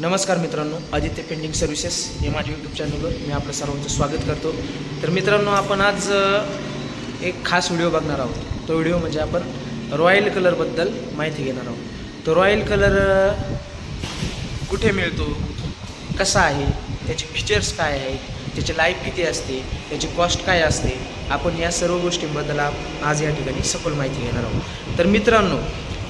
नमस्कार मित्रांनो Aditya painting services हे माझ्या यूट्यूब चॅनलवर मी आपलं सर्वांचं स्वागत करतो. तर मित्रांनो आपण आज एक खास व्हिडिओ बघणार आहोत. तो व्हिडिओ म्हणजे आपण रॉयल कलरबद्दल माहिती घेणार आहोत. तो रॉयल कलर कुठे मिळतो? कसा आहे? त्याचे फीचर्स काय आहेत? त्याची लाईफ किती असते? त्याची कॉस्ट काय असते? आपण या सर्व गोष्टींबद्दल आप- आज या ठिकाणी सखोल माहिती घेणार आहोत. तर मित्रांनो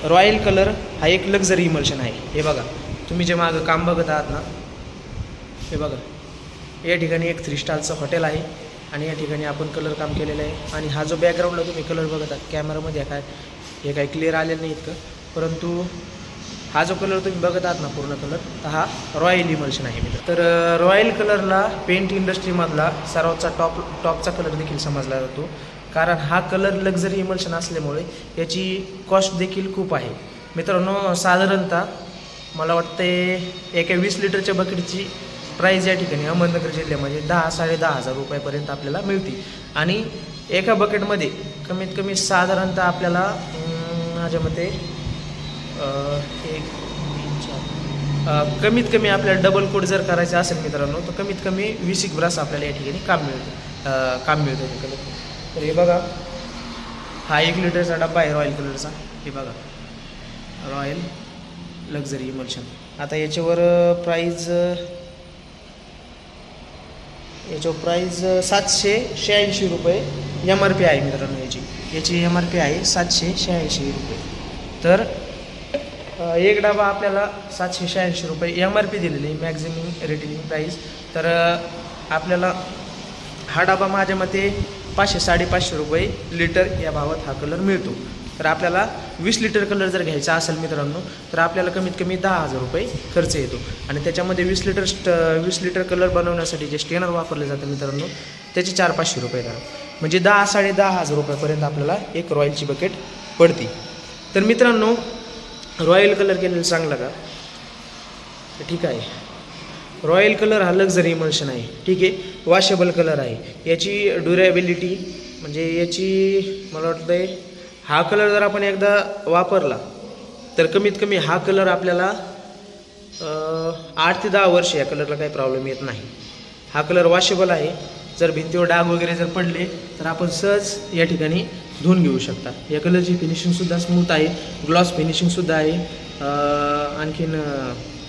रॉयल कलर हा एक लक्झरी इमल्शन आहे. हे बघा. तुम्ही जे मागं काम बघत आहात ना हे बघा. या ठिकाणी एक थ्री स्टारचं हॉटेल आहे आणि या ठिकाणी आपण कलर काम केलेलं आहे. आणि हा जो बॅकग्राऊंडला तुम्ही कलर बघत आहात कॅमेरामध्ये काय हे काय क्लिअर आलेलं नाही इतकं. परंतु हा जो कलर तुम्ही बघत आहात ना पूर्ण कलर तर हा रॉयल इमल्शन आहे मित्र. तर रॉयल कलरला पेंट इंडस्ट्रीमधला सर्वांचा टॉप टॉपचा कलर देखील समजला जातो. कारण हा कलर लक्झरी इमल्शन असल्यामुळे याची कॉस्ट देखील खूप आहे. मित्रांनो साधारणतः मला वाटते एका वीस लिटरच्या बकेटची प्राईज या ठिकाणी अहमदनगर जिल्ह्यामध्ये दहा साडे दहा हजार रुपयापर्यंत आपल्याला मिळते आणि एका बकेटमध्ये कमीत कमी साधारणतः आपल्याला माझ्या मते एक तीन चार कमीत कमी आपल्याला डबल कोड जर करायचं असेल मित्रांनो तर कमीत कमी वीस एक ब्रास आपल्याला या ठिकाणी काम मिळतं. काम मिळतं हे तर हे बघा हा एक लिटरचा डब्बा आहे रॉयल कलरचा. हे बघा रॉयल लक्झरी इमल्शन आता याच्यावर प्राईज याच्यावर प्राईज सातशे शहाऐंशी रुपये एम आर पी आहे मित्रांनो याची. याची एम आर पी आहे सातशे शहाऐंशी रुपये. तर एक डबा आपल्याला सातशे शहाऐंशी रुपये एम आर पी दिलेली आहे मॅक्झिमम रिटेलिंग प्राईस तर आपल्याला हा डबा माझ्या मते पाचशे साडेपाचशे रुपये लिटर या भावात हा कलर मिळतो. तर आपल्याला वीस लिटर कलर जर घ्यायचा असेल मित्रांनो तर आपल्याला कमीत कमी दहा हजार रुपये खर्च येतो. आणि त्याच्यामध्ये वीस लिटर स्ट वीस लिटर कलर बनवण्यासाठी जे स्टेनर वापरले जातं मित्रांनो त्याचे चार पाचशे रुपये करा म्हणजे दहा साडे दहा हजार रुपयापर्यंत आपल्याला एक रॉयलची बकेट पडते. तर मित्रांनो रॉयल कलर केलेलं चांगला का? ठीक आहे. रॉयल कलर हा लक्झरी इमल्शन आहे. ठीक आहे. वॉशेबल कलर आहे. याची ड्युरेबिलिटी म्हणजे याची मला वाटतं आहे हा कलर जर आपण एकदा वापरला तर कमीत कमी हा कलर आपल्याला आठ ते दहा वर्ष या कलरला काही प्रॉब्लेम येत नाही. हा कलर वॉशेबल आहे. जर भिंतीवर डाग वगैरे जर पडले तर आपण सहज या ठिकाणी धुवून घेऊ शकता. या कलरची फिनिशिंगसुद्धा स्मूथ आहे. ग्लॉस फिनिशिंगसुद्धा आहे. आणखीन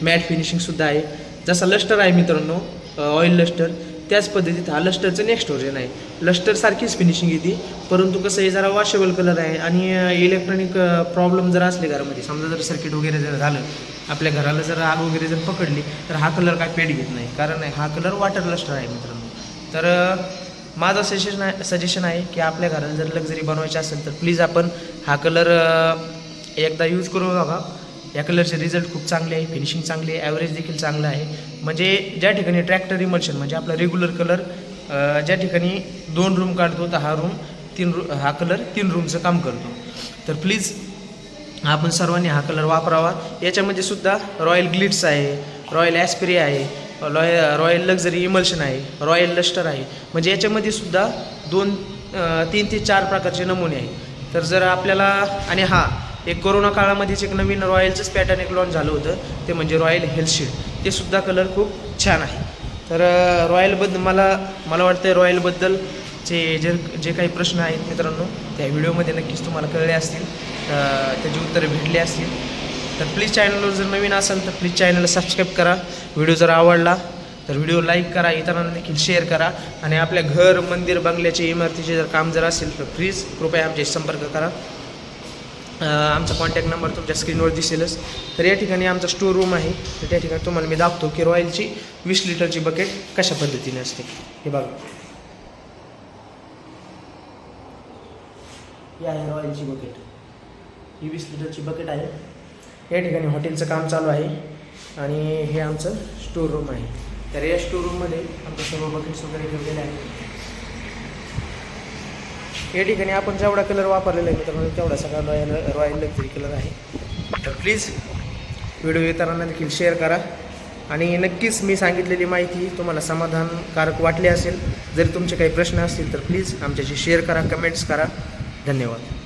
मॅट फिनिशिंगसुद्धा आहे. जसा लस्टर आहे मित्रांनो ऑइल लस्टर त्याच पद्धतीत हा लस्टरचं नेक्स्ट व्हर्जन आहे. लस्टरसारखीच फिनिशिंग येते. परंतु कसं आहे जरा वॉशेबल कलर आहे आणि इलेक्ट्रॉनिक प्रॉब्लेम जर असले घरामध्ये समजा जर सर्किट वगैरे जर झालं आपल्या घराला जर आग वगैरे जर पकडली तर हा कलर काय पेट घेत नाही. कारण हा कलर वॉटर लस्टर आहे मित्रांनो. तर माझं सजेशन आहे सजेशन आहे की आपल्या घराला जर लक्झरी बनवायची असेल तर प्लीज आपण हा कलर एकदा यूज करू बघा. या कलरचे रिझल्ट खूप चांगले आहे फिनिशिंग चांगली आहे ॲव्हरेज देखील चांगलं आहे. म्हणजे ज्या ठिकाणी ट्रॅक्टर इमल्शन म्हणजे आपला रेग्युलर कलर ज्या ठिकाणी दोन रूम काढतो तर हा रूम तीन रू हा कलर तीन रूमचं काम करतो. तर प्लीज आपण सर्वांनी हा कलर वापरावा. याच्यामध्ये सुद्धा रॉयल ग्लिट्स आहे रॉयल ॲस्पिरी आहे लॉय रॉयल लक्झरी इमल्शन आहे रॉयल लस्टर आहे. म्हणजे याच्यामध्ये सुद्धा दोन तीन ते चार प्रकारचे नमुने आहेत. तर जर आपल्याला आणि हा एक कोरोना काळामध्येच एक नवीन रॉयलचंच पॅटर्न एक लॉन्च झालं होतं ते म्हणजे रॉयल हेल्थशील्ड ते सुद्धा कलर खूप छान आहे. तर रॉयलबद्दल मला मला वाटतं रॉयलबद्दल जे जे जे काही प्रश्न आहेत मित्रांनो त्या व्हिडिओमध्ये नक्कीच तुम्हाला कळले असतील. त्याची उत्तरं भेटली असतील. तर प्लीज चॅनलवर जर नवीन असाल तर प्लीज चॅनलला सबस्क्राईब करा. व्हिडिओ जर आवडला तर व्हिडिओ लाईक करा इतरांना देखील शेअर करा. आणि आपल्या घर मंदिर बंगल्याचे इमारतीचे जर काम जर असेल तर प्लीज कृपया आमचे संपर्क करा. आमचा कॉन्टॅक्ट नंबर तुमच्या स्क्रीनवर दिसेलच. तर या ठिकाणी आमचा स्टोर रूम आहे. तर त्या ठिकाणी तुम्हाला मी दाखवतो की रॉयलची वीस लिटरची बकेट कशा पद्धतीने असते. हे बघा. ही आहे रॉयलची बकेट ही वीस लिटरची बकेट आहे. या ठिकाणी हॉटेलचं काम चालू आहे. आणि हे आमचं स्टोर रूम आहे. तर या स्टोर रूममध्ये आमच्या सर्व बकेट्स वगैरे ठेवलेले आहेत. या ठिकाणी आपण जेवढा कलर वापरलेला आहे मित्रांनो तेवढा सगळा रॉयल रॉयल लक्झरी कलर आहे. तर प्लीज व्हिडिओ येताना देखील शेअर करा. आणि नक्कीच मी सांगितलेली माहिती तुम्हाला समाधानकारक वाटली असेल. जर तुमचे काही प्रश्न असतील तर प्लीज आमच्याशी शेअर करा कमेंट्स करा. धन्यवाद.